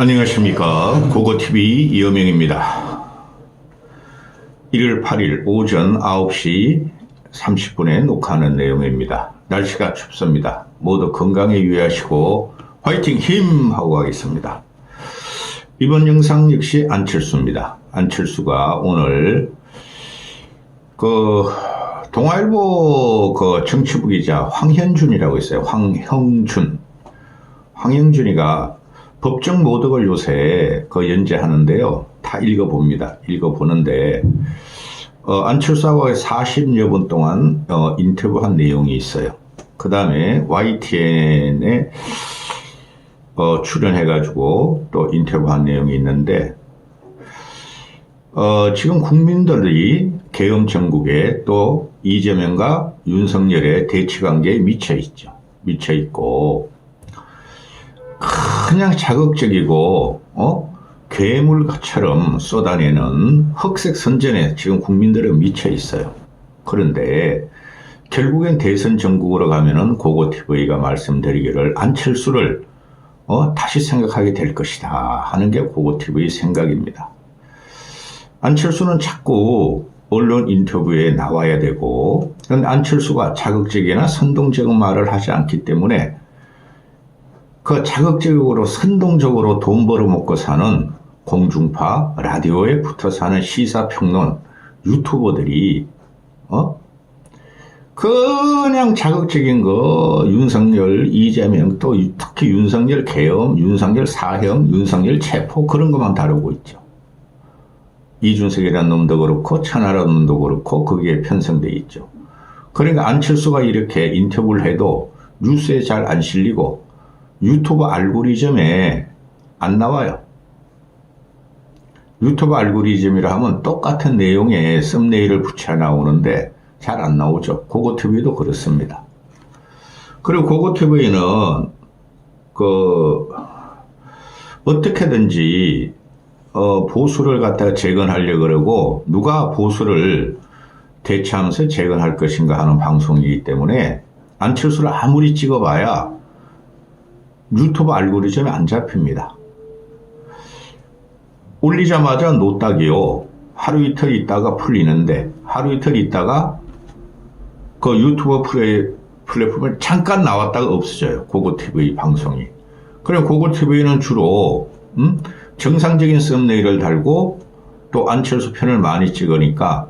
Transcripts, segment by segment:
안녕하십니까. 고고TV 이여명입니다. 1월 8일 오전 9시 30분에 녹화하는 내용입니다. 날씨가 춥습니다. 모두 건강에 유의하시고 화이팅 힘! 하고 가겠습니다. 이번 영상 역시 안철수입니다. 안철수가 오늘 그 동아일보 그 정치부 기자 황현준이라고 있어요. 황형준. 황영준이가 법정 모독을 요새 그 연재하는데요. 다 읽어봅니다. 읽어보는데, 어, 안철수하고 40여 분 동안 어, 인터뷰한 내용이 있어요. 그 다음에 YTN에 어, 출연해가지고 또 인터뷰한 내용이 있는데, 어, 지금 국민들이 계엄 전국에 또 이재명과 윤석열의 대치 관계에 미쳐 있죠. 미쳐 있고, 그냥 자극적이고 어? 괴물처럼 쏟아내는 흑색 선전에 지금 국민들은 미쳐 있어요. 그런데 결국엔 대선 전국으로 가면은 고고 TV가 말씀드리기를 안철수를 어? 다시 생각하게 될 것이다 하는 게 고고 TV의 생각입니다. 안철수는 자꾸 언론 인터뷰에 나와야 되고, 그런데 안철수가 자극적이나 선동적인 말을 하지 않기 때문에 그 자극적으로 선동적으로 돈 벌어먹고 사는 공중파 라디오에 붙어 사는 시사평론 유튜버들이 어? 그냥 자극적인 거 윤석열 이재명 또 특히 윤석열 계엄 윤석열 사형 윤석열 체포 그런 것만 다루고 있죠. 이준석이라는 놈도 그렇고 천하라는 놈도 그렇고 거기에 편성돼 있죠. 그러니까 안철수가 이렇게 인터뷰를 해도 뉴스에 잘 안 실리고 유튜브 알고리즘에 안 나와요. 유튜브 알고리즘이라 하면 똑같은 내용에 썸네일을 붙여 나오는데 잘 안 나오죠. 고고TV도 그렇습니다. 그리고 고고TV는 그 어떻게든지 어 보수를 갖다가 재건하려 그러고 누가 보수를 대체하면서 재건할 것인가 하는 방송이기 때문에 안철수를 아무리 찍어봐야 유튜브 알고리즘에 안 잡힙니다. 올리자마자 노딱이요. 하루 이틀 있다가 풀리는데 하루 이틀 있다가 그 유튜브 플랫폼을 잠깐 나왔다가 없어져요. 고고TV 방송이. 그럼 고고TV는 주로 음? 정상적인 썸네일을 달고 또 안철수 편을 많이 찍으니까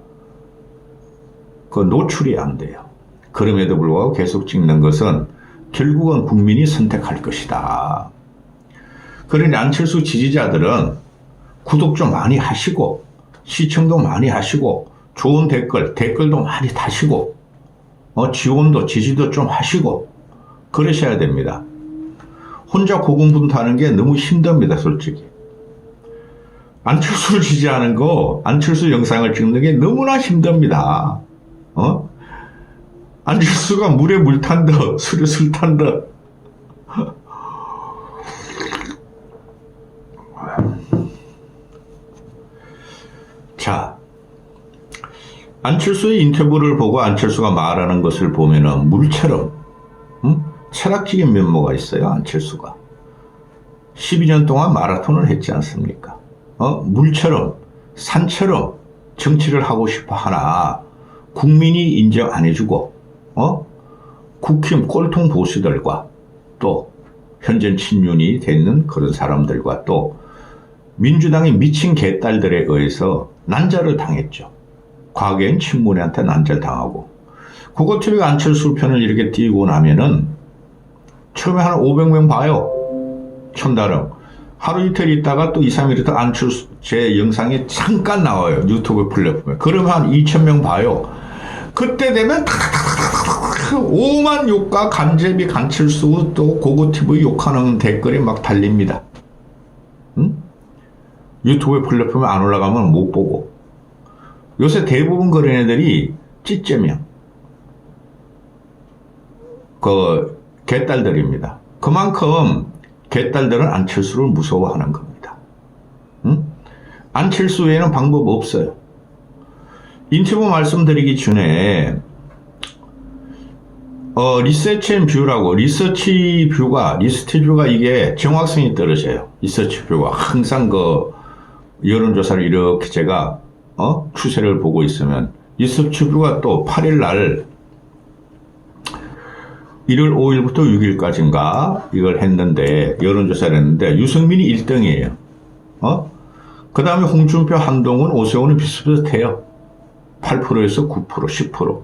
그 노출이 안 돼요. 그럼에도 불구하고 계속 찍는 것은 결국은 국민이 선택할 것이다. 그러니 안철수 지지자들은 구독 좀 많이 하시고 시청도 많이 하시고 좋은 댓글, 댓글도 많이 다시고 어, 지원도 지지도 좀 하시고 그러셔야 됩니다. 혼자 고군분투하는 게 너무 힘듭니다, 솔직히. 안철수를 지지하는 거, 안철수 영상을 찍는 게 너무나 힘듭니다. 어? 안철수가 물에 물탄 듯, 술에 술탄 듯. 자, 안철수의 인터뷰를 보고 안철수가 말하는 것을 보면은 물처럼, 음? 철학적인 면모가 있어요, 안철수가. 12년 동안 마라톤을 했지 않습니까? 어? 물처럼, 산처럼 정치를 하고 싶어 하나, 국민이 인정 안 해주고, 어? 국힘 꼴통 보수들과 또 현전 친윤이 되는 그런 사람들과 또 민주당의 미친 개딸들에 의해서 난자를 당했죠. 과거엔 친문한테 난자를 당하고 국어TV가 안철수 편을 이렇게 띄고 나면은 처음에 한 500명 봐요. 천다름. 하루 이틀 있다가 또 2, 3일 있다 안철수 제 영상에 잠깐 나와요. 유튜브 플랫폼에. 그러면 한 2,000명 봐요. 그때 되면 오만 욕과 간제비 간칠수 또 고고티브 욕하는 댓글이 막 달립니다. 응? 유튜브 플랫폼에 안 올라가면 못 보고. 요새 대부분 그런 애들이 찌쩌명. 그 개딸들입니다. 그만큼 개딸들은 안철수를 무서워하는 겁니다. 응? 안철수 외에는 방법 없어요. 인터뷰 말씀드리기 전에 어, 리서치 앤 뷰라고, 리서치 뷰가, 리서치 뷰가 이게 정확성이 떨어져요. 리서치 뷰가 항상 그 여론조사를 이렇게 제가, 어, 추세를 보고 있으면, 리서치 뷰가 또 8일 날, 1월 5일부터 6일까지인가, 이걸 했는데, 여론조사를 했는데, 유승민이 1등이에요. 어? 그 다음에 홍준표, 한동훈, 오세훈은 비슷비슷해요. 8%에서 9%, 10%.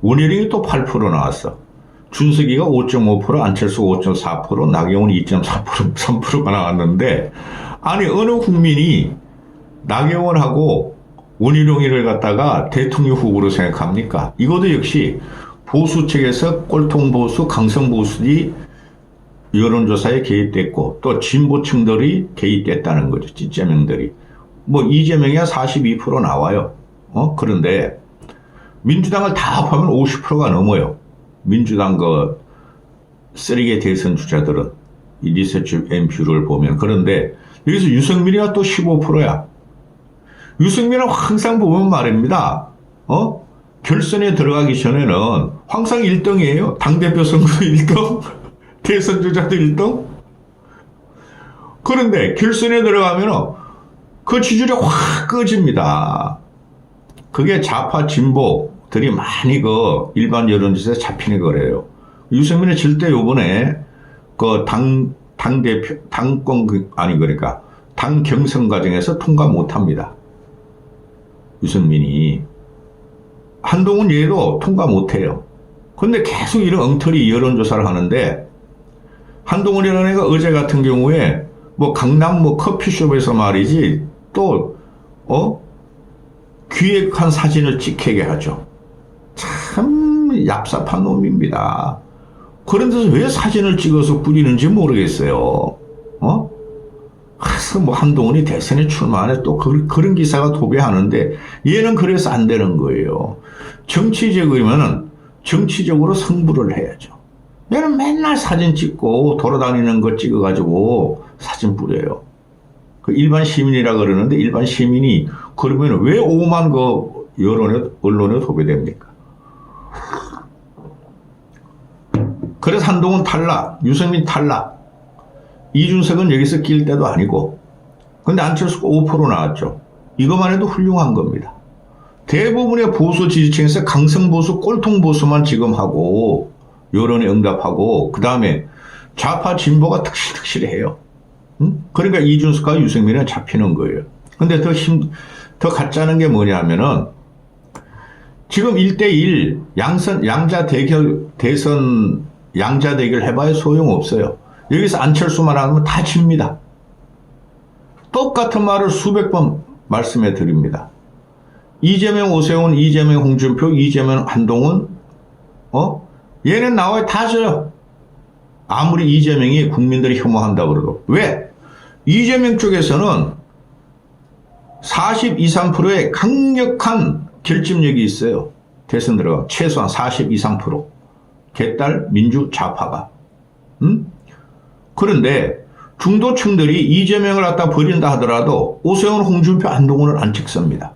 원희룡이 또 8% 나왔어. 준석이가 5.5%, 안철수가 5.4%, 나경원 2.4%, 3%가 나왔는데, 아니, 어느 국민이 나경원하고 원희룡이를 갖다가 대통령 후보로 생각합니까? 이것도 역시 보수 측에서 꼴통 보수, 강성 보수들이 여론조사에 개입됐고, 또 진보층들이 개입됐다는 거죠. 진짜명들이. 뭐, 이재명이야 42% 나와요. 어? 그런데, 민주당을 다 합하면 50%가 넘어요. 민주당 그 쓰레기 대선 주자들은 이 리서치 엠퓨를 보면 그런데 여기서 유승민이가 또 15%야. 유승민은 항상 보면 말입니다. 어? 결선에 들어가기 전에는 항상 1등이에요. 당대표 선거 1등, 대선 주자도 1등. 그런데 결선에 들어가면 그 지지율이 확 꺼집니다. 그게 좌파 진보 들이 많이 그 일반 여론조사에 잡히는 거래요. 유승민은 절대 요번에 그 당, 당 대표, 당권, 그- 아니, 그러니까 당 경선 과정에서 통과 못 합니다. 유승민이. 한동훈 얘도 통과 못 해요. 근데 계속 이런 엉터리 여론조사를 하는데 한동훈이라는 애가 어제 같은 경우에 뭐 강남 뭐 커피숍에서 말이지 또, 어? 기획한 사진을 찍히게 하죠. 참 얍삽한 놈입니다. 그런데서 왜 사진을 찍어서 뿌리는지 모르겠어요. 어? 그래서 뭐 한동훈이 대선에 출마하네 또 그, 그런 기사가 도배하는데 얘는 그래서 안 되는 거예요. 정치적이면은 정치적으로 승부를 해야죠. 얘는 맨날 사진 찍고 돌아다니는 거 찍어가지고 사진 뿌려요. 그 일반 시민이라 그러는데 일반 시민이 그러면 왜 오만 그 여론에 언론에 도배됩니까? 그래서 한동훈 탈락, 유승민 탈락, 이준석은 여기서 낄 때도 아니고, 근데 안철수가 5% 나왔죠. 이것만 해도 훌륭한 겁니다. 대부분의 보수 지지층에서 강성 보수, 꼴통 보수만 지금 하고 여론에 응답하고 그 다음에 좌파 진보가 득실득실해요. 응? 그러니까 이준석과 유승민은 잡히는 거예요. 근데 더 힘, 더 가짜는 게 뭐냐면은 지금 1대1 양선, 양자 대결, 대선 양자 대결 해봐야 소용없어요. 여기서 안철수만 하면 다 집니다. 똑같은 말을 수백 번 말씀해 드립니다. 이재명, 오세훈, 이재명, 홍준표, 이재명, 한동훈, 어? 얘는 나와야 다 져요. 아무리 이재명이 국민들이 혐오한다 그래도. 왜? 이재명 쪽에서는 40, 2, 3%의 강력한 결집력이 있어요. 대선 들어가. 최소한 40, 2, 3%. 개딸 민주 좌파가. 음? 그런데 중도층들이 이재명을 갖다 버린다 하더라도 오세훈, 홍준표, 안동훈을 안 찍습니다.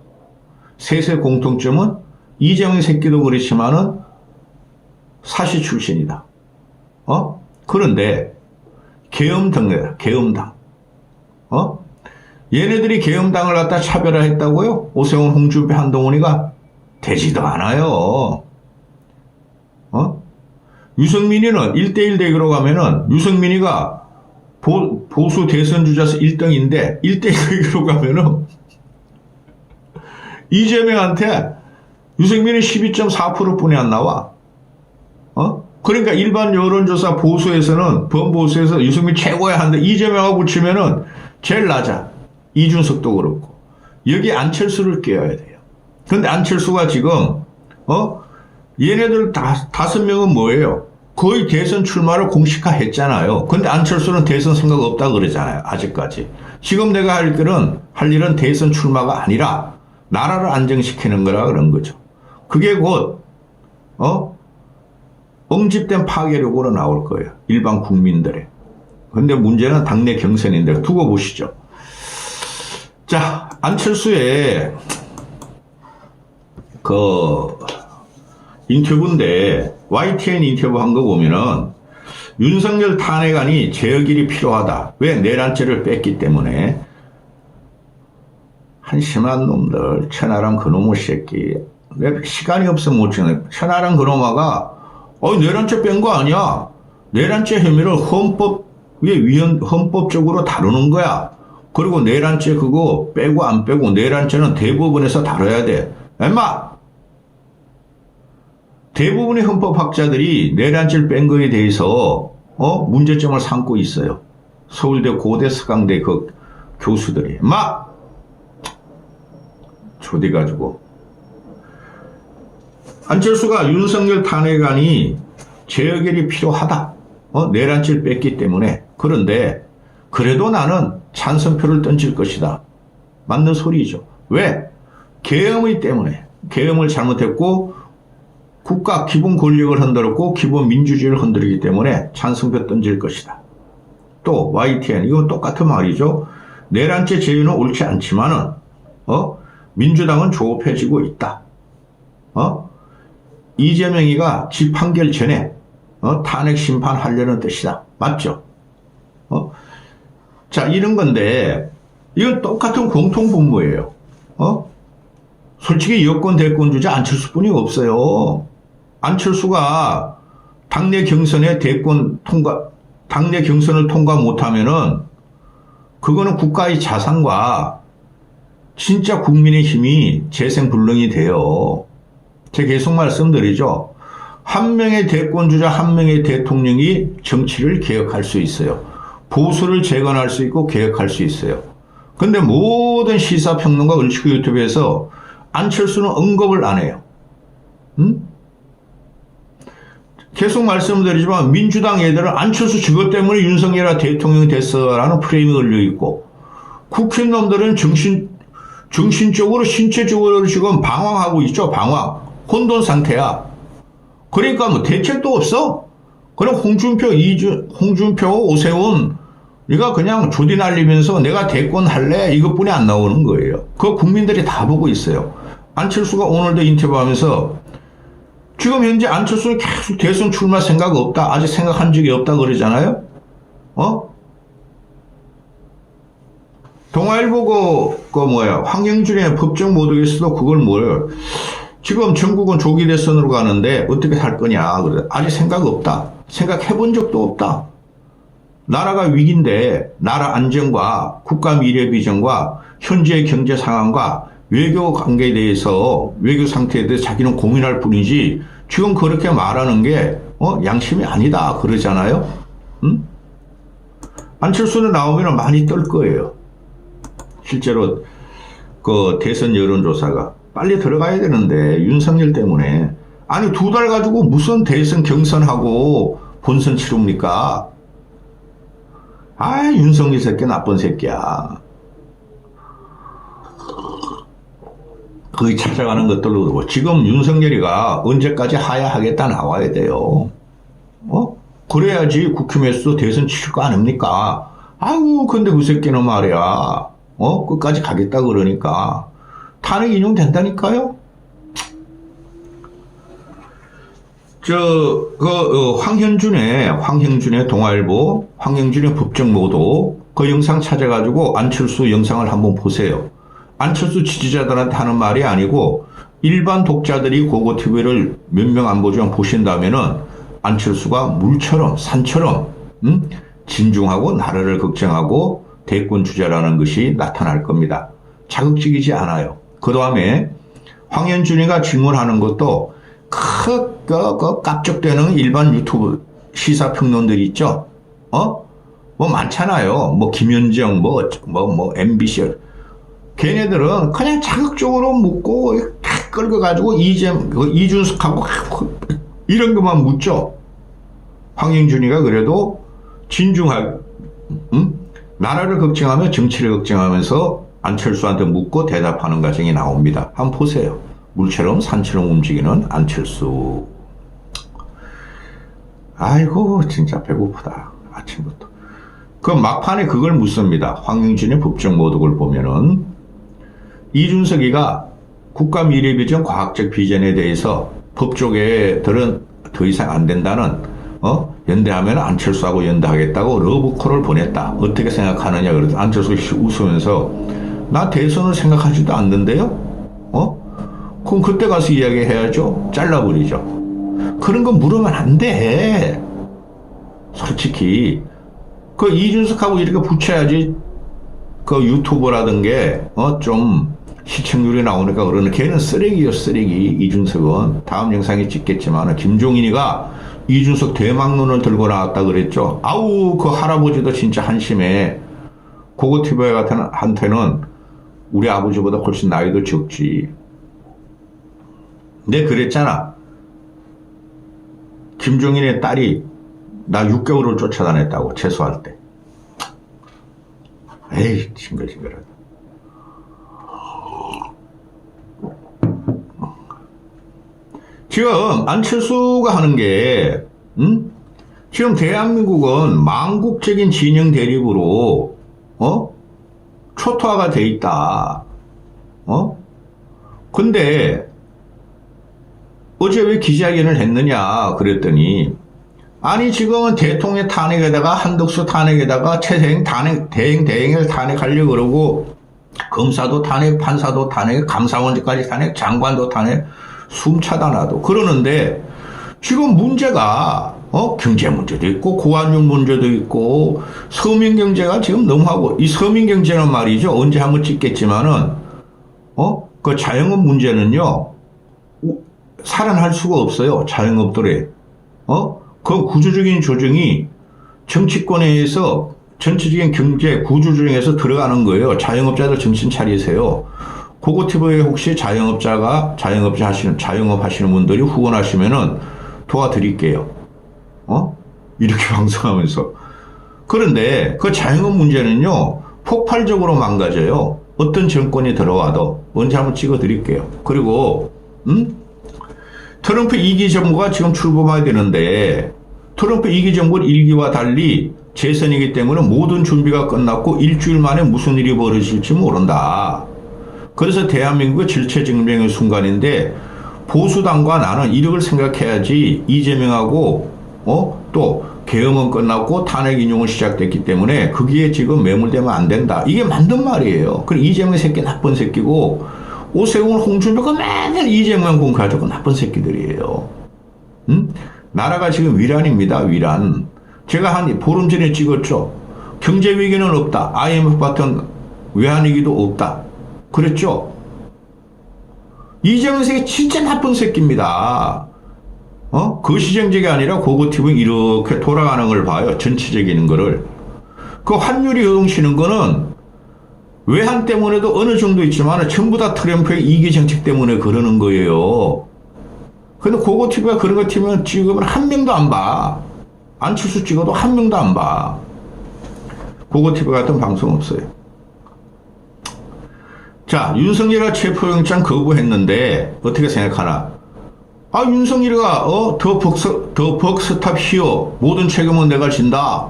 셋의 공통점은 이재명 새끼도 그렇지만은 사시 출신이다. 어? 그런데 계엄당이다. 계엄당. 어? 얘네들이 계엄당을 갖다 차별화했다고요? 오세훈, 홍준표, 한동훈이가 되지도 않아요. 어? 유승민이는 1대1 대결로 가면은 유승민이가 보, 보수 대선 주자서 1등인데 1대1 대결로 가면은 이재명한테 유승민이 12.4%뿐이 안 나와. 어? 그러니까 일반 여론조사 보수에서는 범보수에서 유승민 최고야 하는데 이재명하고 붙이면은 제일 낮아. 이준석도 그렇고. 여기 안철수를 깨야 돼요. 근데 안철수가 지금 어? 얘네들 다, 다섯 명은 뭐예요? 거의 대선 출마를 공식화 했잖아요. 근데 안철수는 대선 생각 없다 그러잖아요. 아직까지. 지금 내가 할 일은, 할 일은 대선 출마가 아니라 나라를 안정시키는 거라 그런 거죠. 그게 곧, 어? 응집된 파괴력으로 나올 거예요. 일반 국민들의. 근데 문제는 당내 경선인데 두고 보시죠. 자, 안철수의 그 인터뷰인데 YTN 인터뷰 한 거 보면은 윤석열 탄핵안이 제어길이 필요하다. 왜 내란죄를 뺐기 때문에? 한심한 놈들. 천하람 그놈의 새끼. 왜 시간이 없으면 못 지내? 천하람 그놈아가 어 내란죄 뺀 거 아니야. 내란죄 혐의를 헌법 왜 위헌 헌법적으로 다루는 거야. 그리고 내란죄 그거 빼고 안 빼고 내란죄는 대법원에서 다뤄야 돼. 엠마 대부분의 헌법학자들이 내란죄를 뺀 거에 대해서 어 문제점을 삼고 있어요 서울대 고대 서강대 그 교수들이 마 초대가지고 안철수가 윤석열 탄핵안이 재해결이 필요하다. 어, 내란죄를 뺐기 때문에 그런데 그래도 나는 찬성표를 던질 것이다. 맞는 소리죠. 왜? 계엄의 때문에 계엄을 잘못했고 국가 기본 권력을 흔들었고 기본 민주주의를 흔들기 때문에 찬성표 던질 것이다. 또 YTN 이건 똑같은 말이죠. 내란죄 제외는 옳지 않지만은 어 민주당은 조급해지고 있다. 어? 이재명이가 집 판결 전에 어? 탄핵 심판하려는 뜻이다. 맞죠? 어? 자, 이런 건데, 이건 똑같은 공통 분모예요. 어? 솔직히 여권 대권 주자 안철수뿐이 없어요. 안철수가 당내 경선에 대권 통과, 당내 경선을 통과 못하면은 그거는 국가의 자산과 진짜 국민의 힘이 재생불능이 돼요. 제가 계속 말씀드리죠. 한 명의 대권주자, 한 명의 대통령이 정치를 개혁할 수 있어요. 보수를 재건할 수 있고 개혁할 수 있어요. 근데 모든 시사평론가 을치구 유튜브에서 안철수는 언급을 안 해요. 응? 계속 말씀드리지만 민주당 애들은 안철수 저것 때문에 윤석열이 대통령이 됐어라는 프레임이 걸려 있고 국힘놈들은 정신 정신적으로 신체적으로 지금 방황하고 있죠. 방황. 혼돈 상태야. 그러니까 뭐 대책도 없어. 그럼 홍준표, 이준, 홍준표, 오세훈 이가 그냥 조디 날리면서 내가 대권 할래 이것뿐이 안 나오는 거예요. 그 국민들이 다 보고 있어요. 안철수가 오늘도 인터뷰하면서 지금 현재 안철수는 계속 대선 출마 생각 없다. 아직 생각한 적이 없다 그러잖아요. 어? 동아일보 그, 그 뭐야 황영준의 법정 모독에서도 그걸 뭐예요 지금 전국은 조기 대선으로 가는데 어떻게 할 거냐 그래 아직 생각 없다 생각해 본 적도 없다 나라가 위기인데 나라 안정과 국가 미래 비전과 현재의 경제 상황과 외교 관계에 대해서 외교 상태에 대해서 자기는 고민할 뿐이지 지금 그렇게 말하는 게 어, 양심이 아니다 그러잖아요 응? 안철수는 나오면 많이 떨 거예요 실제로 그 대선 여론조사가 빨리 들어가야 되는데 윤석열 때문에 아니 두 달 가지고 무슨 대선 경선하고 본선 치릅니까? 아 윤석열 새끼 나쁜 새끼야. 거기 찾아가는 것들로 그러고 지금 윤석열이가 언제까지 하야하겠다 나와야 돼요. 어? 그래야지 국힘에서 대선 치를 거 아닙니까? 아우 근데 그 새끼는 말이야. 어? 끝까지 가겠다 그러니까 탄핵 인용된다니까요? 저, 그, 어, 황현준의, 황형준의 동아일보, 황형준의 법정 모도 그 영상 찾아가지고 안철수 영상을 한번 보세요. 안철수 지지자들한테 하는 말이 아니고 일반 독자들이 고고 TV를 몇 명 안 보지만 보신다면은 안철수가 물처럼, 산처럼, 음? 진중하고 나라를 걱정하고 대권 주자라는 것이 나타날 겁니다. 자극적이지 않아요. 그 다음에 황현준이가 질문하는 것도 크, 그, 그, 깝죽대는 일반 유튜브 시사평론들 있죠? 어? 뭐 많잖아요. 뭐 김현정, 뭐, 뭐, 뭐, MBC. 걔네들은 그냥 자극적으로 묻고, 탁 끌어가지고 이재, 그 이준석하고 이런 것만 묻죠. 황영준이가 그래도 진중하게, 음? 나라를 걱정하며 정치를 걱정하면서 안철수한테 묻고 대답하는 과정이 나옵니다. 한번 보세요. 물처럼 산처럼 움직이는 안철수. 아이고 진짜 배고프다. 아침부터. 그 막판에 그걸 묻습니다. 황영진의 법정 모독을 보면은 이준석이가 국가 미래 비전 과학적 비전에 대해서 법조계들은 더 이상 안 된다는 어 연대하면 안철수하고 연대하겠다고 러브콜을 보냈다. 어떻게 생각하느냐 그래서 안철수 씨 웃으면서 나 대선을 생각하지도 않는데요. 어? 그럼 그때 가서 이야기해야죠. 잘라버리죠. 그런 거 물으면 안 돼. 솔직히 그 이준석하고 이렇게 붙여야지 그 유튜버라든 게어좀 시청률이 나오니까 그러는 걔는 쓰레기요 쓰레기. 이준석은. 다음 영상에 찍겠지만 김종인이가 이준석 대망론을 들고 나왔다 그랬죠. 아우 그 할아버지도 진짜 한심해. 고고티브에 같은 한테는 우리 아버지보다 훨씬 나이도 적지. 내 그랬잖아. 김종인의 딸이 나 6개월을 쫓아다녔다고 재수할 때 에이 징글징글하다 지금 안철수가 하는 게, 음? 지금 대한민국은 망국적인 진영 대립으로, 어? 초토화가 돼 있다. 어? 근데, 어제 왜 기자회견을 했느냐, 그랬더니, 아니, 지금은 대통령 탄핵에다가, 한덕수 탄핵에다가, 최생 탄핵, 대행, 대행을 탄핵하려고 그러고, 검사도 탄핵, 판사도 탄핵, 감사원까지 탄핵, 장관도 탄핵, 숨 차다 나도. 그러는데 지금 문제가 어 경제 문제도 있고 고환율 문제도 있고 서민 경제가 지금 너무하고 이 서민 경제는 말이죠. 언제 한번 찍겠지만은 어그 자영업 문제는요 우- 살아날 수가 없어요. 자영업들이 어 그 구조적인 조정이 정치권에 의해서 전체적인 경제 구조 조정에서 들어가는 거예요 자영업자들 정신 차리세요. 고고티브에 혹시 자영업자가 자영업자 하시는 자영업 하시는 분들이 후원하시면은 도와드릴게요. 어? 이렇게 방송하면서 그런데 그 자영업 문제는요 폭발적으로 망가져요. 어떤 정권이 들어와도 언제 한번 찍어드릴게요. 그리고 음? 트럼프 2기 정부가 지금 출범해야 되는데 트럼프 2기 정부는 1기와 달리 재선이기 때문에 모든 준비가 끝났고 일주일 만에 무슨 일이 벌어질지 모른다. 그래서 대한민국의 질체증명의 순간인데 보수당과 나는 이력을 생각해야지 이재명하고 어? 또 계엄은 끝났고 탄핵 인용은 시작됐기 때문에 거기에 지금 매몰되면 안 된다. 이게 맞는 말이에요. 그리고 이재명 새끼 나쁜 새끼고 오세훈 홍준표가 맨날 이재명 공격하고 나쁜 새끼들이에요. 음? 나라가 지금 위란입니다. 위란. 제가 한 보름 전에 찍었죠. 경제 위기는 없다. IMF 같은 외환 위기도 없다. 그랬죠? 이재명 새끼 진짜 나쁜 새끼입니다. 어? 거시정적이 아니라 고고티브 이렇게 돌아가는 걸 봐요. 전체적인 거를. 그 환율이 요동치는 거는 외환 때문에도 어느 정도 있지만 전부 다 트럼프의 이기 정책 때문에 그러는 거예요. 근데 고고티브가 그런 거 튀면 지금은 한 명도 안 봐. 안철수 찍어도 한 명도 안 봐. 고고티브 같은 방송 없어요. 자, 윤석열이가 체포영장 거부했는데 어떻게 생각하나? 아, 윤석열이가 어, 더 벅스, 더 벅스탑 히어 모든 책임은 내가 진다.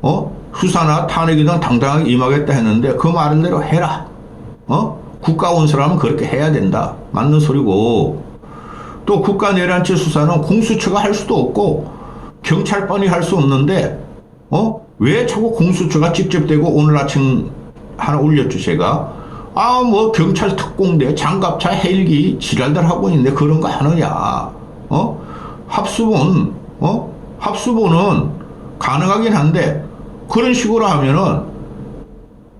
어? 수사나 탄핵이든 당당하게 임하겠다 했는데 그 말은 대로 해라. 어? 국가 원수라면 그렇게 해야 된다. 맞는 소리고. 또 국가 내란죄 수사는 공수처가 할 수도 없고 경찰권이 할 수 없는데 어? 왜 자꾸 공수처가 직접 되고 오늘 아침 하나 올렸죠 제가 아 뭐 경찰 특공대 장갑차 헬기 지랄들 하고 있는데 그런 거 하느냐 어? 합수본 어? 합수본은 가능하긴 한데 그런 식으로 하면은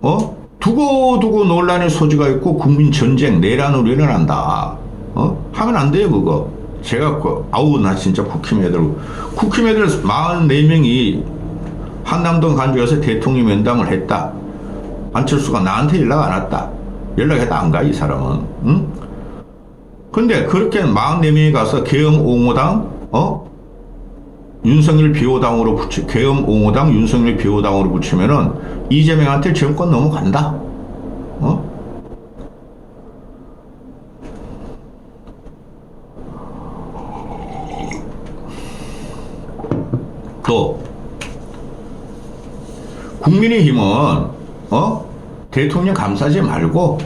어? 두고두고 논란의 소지가 있고 국민 전쟁 내란으로 일어난다. 어? 하면 안 돼요, 그거. 제가 그, 아우, 나 진짜 국힘 애들, 국힘 애들 44명이 한남동 간주에서 대통령 면담을 했다. 안철수가 나한테 연락 안 왔다. 연락해도 안 가, 이 사람은. 응? 근데 그렇게 44명이 가서 계엄 옹호당, 어? 윤석열 비호당으로 붙이, 계엄 옹호당, 윤석열 비호당으로 붙이면은 이재명한테 정권 넘어간다. 어? 또 국민의힘은 어 대통령 감싸지 말고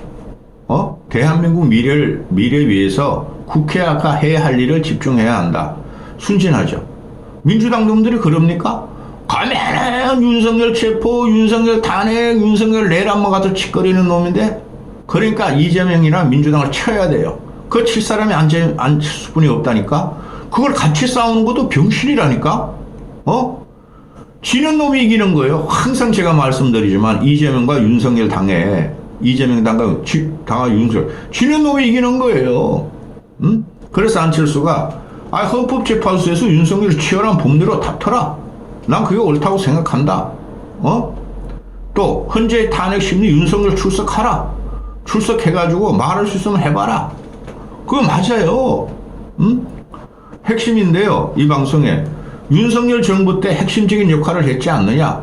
어 대한민국 미래를 미래 위해서 국회가 해야 할 일을 집중해야 한다. 순진하죠. 민주당 놈들이 그럽니까? 가면은 윤석열 체포, 윤석열 탄핵, 윤석열 내란만 가서 짓거리는 놈인데 그러니까 이재명이나 민주당을 쳐야 돼요. 그 칠 사람이 안재, 안칠수뿐이 없다니까? 그걸 같이 싸우는 것도 병신이라니까? 어? 지는 놈이 이기는 거예요. 항상 제가 말씀드리지만 이재명과 윤석열 당에 이재명 당과 지- 당과 윤석열 지는 놈이 이기는 거예요. 응? 그래서 안철수가 아 헌법재판소에서 윤석열 치열한 법리로 다퉈라. 난 그게 옳다고 생각한다. 어? 또 헌재 탄핵 심리 윤석열 출석하라. 출석해가지고 말할 수 있으면 해봐라. 그거 맞아요. 응? 핵심인데요. 이 방송에 윤석열 정부 때 핵심적인 역할을 했지 않느냐?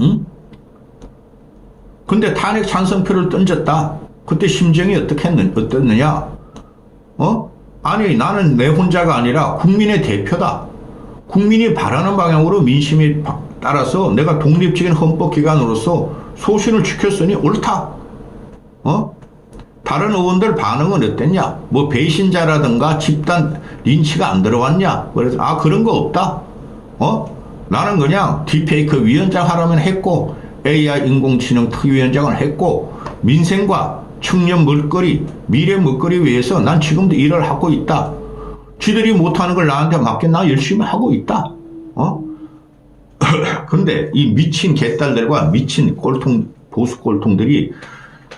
응? 근데 탄핵 찬성표를 던졌다. 그때 심정이 어떻겠느, 어떻느냐? 어? 아니, 나는 내 혼자가 아니라 국민의 대표다. 국민이 바라는 방향으로 민심이 바- 따라서 내가 독립적인 헌법기관으로서 소신을 지켰으니 옳다. 어? 다른 의원들 반응은 어땠냐? 뭐 배신자라든가 집단 린치가 안 들어왔냐? 그래서 아 그런 거 없다. 어? 나는 그냥 딥페이크 위원장 하라면 했고 AI 인공지능 특위원장을 했고 민생과 청년 먹거리, 미래 먹거리 위해서 난 지금도 일을 하고 있다. 지들이 못하는 걸 나한테 맡겨 나 열심히 하고 있다. 어? 근데 이 미친 개딸들과 미친 꼴통 보수 꼴통들이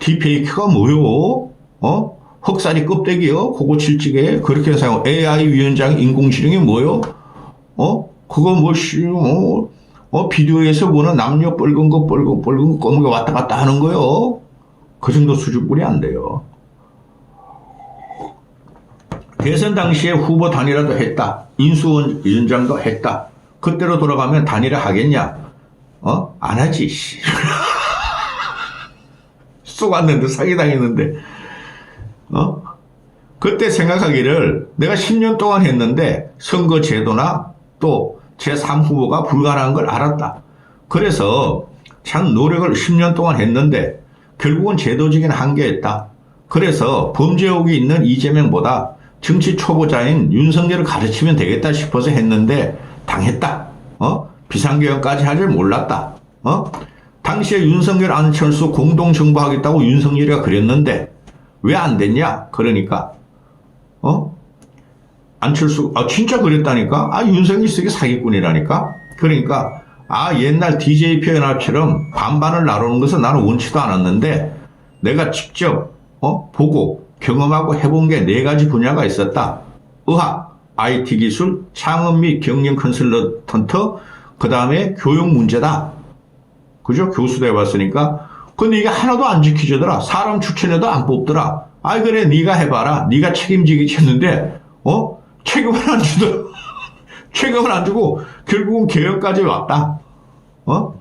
딥페이크가 뭐요? 어? 흑살이 껍데기요? 그거 칠찌개 그렇게 사용 AI 위원장 인공지능이 뭐요? 어? 그거 뭐, 씨, 어, 어, 비디오에서 보는 남녀 뻘건 거, 뻘건, 뻘건 거, 검은 거 왔다 갔다 하는 거요? 그 정도 수준뿐이 안 돼요. 대선 당시에 후보 단일화도 했다. 인수위원장도 했다. 그때로 돌아가면 단일화 하겠냐? 어? 안 하지, 씨. 쏘았는데, 사기당했는데. 어? 그때 생각하기를 내가 10년 동안 했는데 선거 제도나 또 제3후보가 불가능한 걸 알았다. 그래서 참 노력을 10년 동안 했는데 결국은 제도적인 한계였다. 그래서 범죄욕이 있는 이재명보다 정치 초보자인 윤석열을 가르치면 되겠다 싶어서 했는데 당했다. 어? 비상계엄까지 할 줄 몰랐다. 어? 당시에 윤석열 안철수 공동 정부하겠다고 윤석열이가 그랬는데 왜 안 됐냐? 그러니까 어? 안철수 아 진짜 그랬다니까? 아 윤석열 쓰기 사기꾼이라니까? 그러니까 아 옛날 DJ 표현합처럼 반반을 나누는 것은 나는 원치도 않았는데 내가 직접 어 보고 경험하고 해본 게 네 가지 분야가 있었다. 의학, IT 기술, 창업 및 경영 컨설턴트, 그 다음에 교육 문제다. 그죠? 교수도 해봤으니까. 근데 이게 하나도 안 지켜지더라. 사람 추천해도 안 뽑더라. 아이 그래 네가 해봐라. 네가 책임지기 했는데 어 책임을 안 주더라. 책임을 안 주고 결국은 개혁까지 왔다. 어?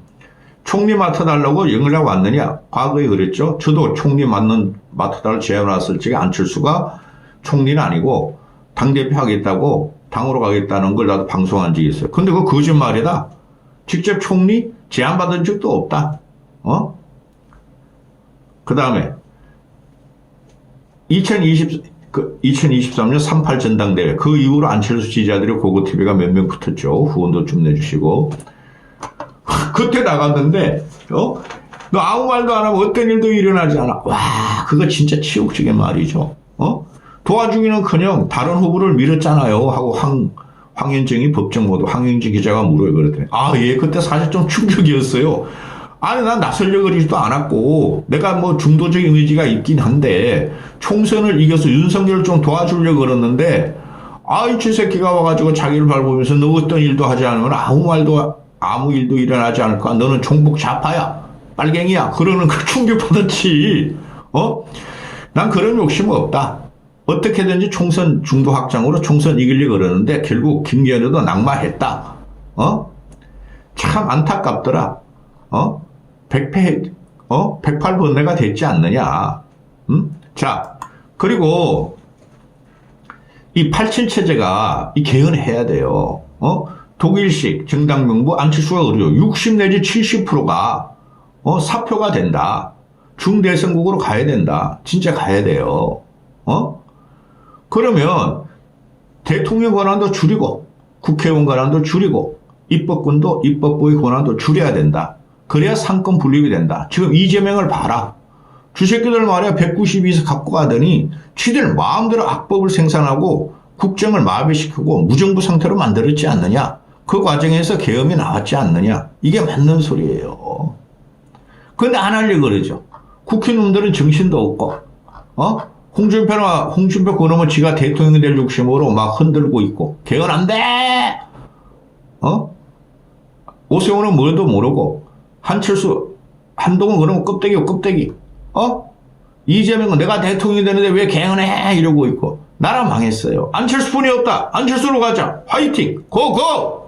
총리 맡아달라고 연락 왔느냐? 과거에 그랬죠. 저도 총리 맡는 맡아달라고 제안 왔을 적에 안철수가 총리는 아니고 당대표 하겠다고 당으로 가겠다는 걸 나도 방송한 적이 있어요. 근데 그거 거짓말이다. 직접 총리 제안 받은 적도 없다. 어? 그 다음에 2020, 그 2023년 38 전당대회 그 이후로 안철수 지지자들이 고고 TV가 몇 명 붙었죠. 후원도 좀 내주시고 그때 나갔는데 어? 너 아무 말도 안 하면 어떤 일도 일어나지 않아. 와 그거 진짜 치욕적인 말이죠. 어? 도와주기는 커녕 다른 후보를 밀었잖아요 하고 황 황현정이 법정보도 황현정 기자가 물어요 그랬더니 아 예 그때 사실 좀 충격이었어요. 아니 난 나설려 그러지도 않았고 내가 뭐 중도적인 의지가 있긴 한데 총선을 이겨서 윤석열을 좀 도와주려고 그러는데 아이 저 새끼가 와가지고 자기를 밟으면서 너 어떤 일도 하지 않으면 아무 말도 아무 일도 일어나지 않을 거야 너는 종북 좌파야 빨갱이야 그러는 그 충격받았지 어? 난 그런 욕심 없다 어떻게든지 총선 중도 확장으로 총선 이기려고 그러는데 결국 김기현에도 낙마했다 어? 참 안타깝더라 어? 100패, 어? 108번뇌가 됐지 않느냐. 음? 자, 그리고 이 87체제가 이 개헌해야 돼요. 어? 독일식 정당 명부 안철수가 그러죠. 60 내지 70%가 어? 사표가 된다. 중대선국으로 가야 된다. 진짜 가야 돼요. 어? 그러면 대통령 권한도 줄이고 국회의원 권한도 줄이고 입법권도 입법부의 권한도 줄여야 된다. 그래야 상권 분립이 된다. 지금 이재명을 봐라. 주새끼들 말이야 192석 갖고 가더니 지들 마음대로 악법을 생산하고 국정을 마비시키고 무정부 상태로 만들었지 않느냐. 그 과정에서 계엄이 나왔지 않느냐. 이게 맞는 소리예요. 근데 안 하려고 그러죠. 국회의원들은 정신도 없고, 어? 홍준표나, 홍준표 그놈은 지가 대통령이 될 욕심으로 막 흔들고 있고, 개헌 안 돼! 어? 오세훈은 뭘도 모르고, 한철수, 한동훈 그놈은 껍데기요, 껍데기. 어? 이재명은 내가 대통령이 되는데 왜 개헌해? 이러고 있고, 나라 망했어요. 안철수 뿐이 없다. 안철수로 가자. 화이팅! 고고!